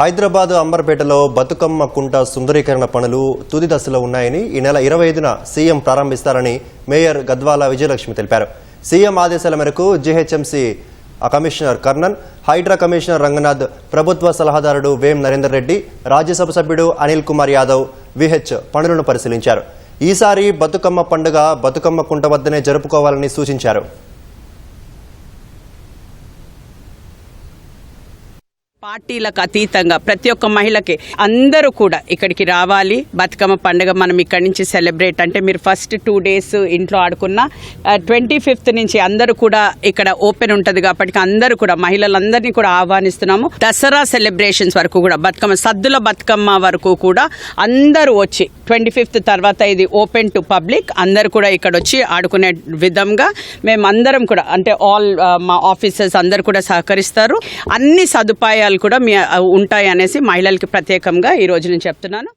హైదరాబాద్ అంబర్పేటలో బతుకమ్మ కుంట సుందరీకరణ పనులు తుది దశలో ఉన్నాయని ఈ నెల ఇరవై ఐదున సీఎం ప్రారంభిస్తారని మేయర్ గద్వాల విజయలక్ష్మి తెలిపారు. సీఎం ఆదేశాల మేరకు GHMC commissioner Karnan Hydraa commissioner Ranganath ప్రభుత్వ సలహాదారుడు వేం నరేందర్ రెడ్డి రాజ్యసభ సభ్యుడు అనిల్ కుమార్ యాదవ్ విహెచ్ పనులను పరిశీలించారు. ఈసారి బతుకమ్మ పండుగ బతుకమ్మ కుంట వద్దనే జరుపుకోవాలని సూచించారు. పార్టీలకు అతీతంగా ప్రతి ఒక్క మహిళకి అందరూ కూడా ఇక్కడికి రావాలి. బతుకమ్మ పండుగ మనం ఇక్కడి నుంచి సెలబ్రేట్ అంటే మీరు ఫస్ట్ టూ డేస్ ఇంట్లో ఆడుకున్న ట్వంటీ ఫిఫ్త్ నుంచి అందరూ కూడా ఇక్కడ ఓపెన్ ఉంటుంది కాబట్టి అందరూ కూడా మహిళలందరినీ కూడా ఆహ్వానిస్తున్నాము. దసరా సెలబ్రేషన్స్ వరకు కూడా బతుకమ్మ సద్దుల బతుకమ్మ వరకు కూడా అందరూ వచ్చి ట్వంటీ ఫిఫ్త్ తర్వాత ఇది ఓపెన్ టు పబ్లిక్ అందరూ కూడా ఇక్కడ వచ్చి ఆడుకునే విధంగా మేము అందరం కూడా అంటే ఆల్ మా ఆఫీసర్స్ అందరు కూడా సహకరిస్తారు. అన్ని సదుపాయాలు కూడా మీ ఉంటాయి అనేసి మహిళలకి ప్రత్యేకంగా ఈ రోజు నేను చెప్తున్నాను.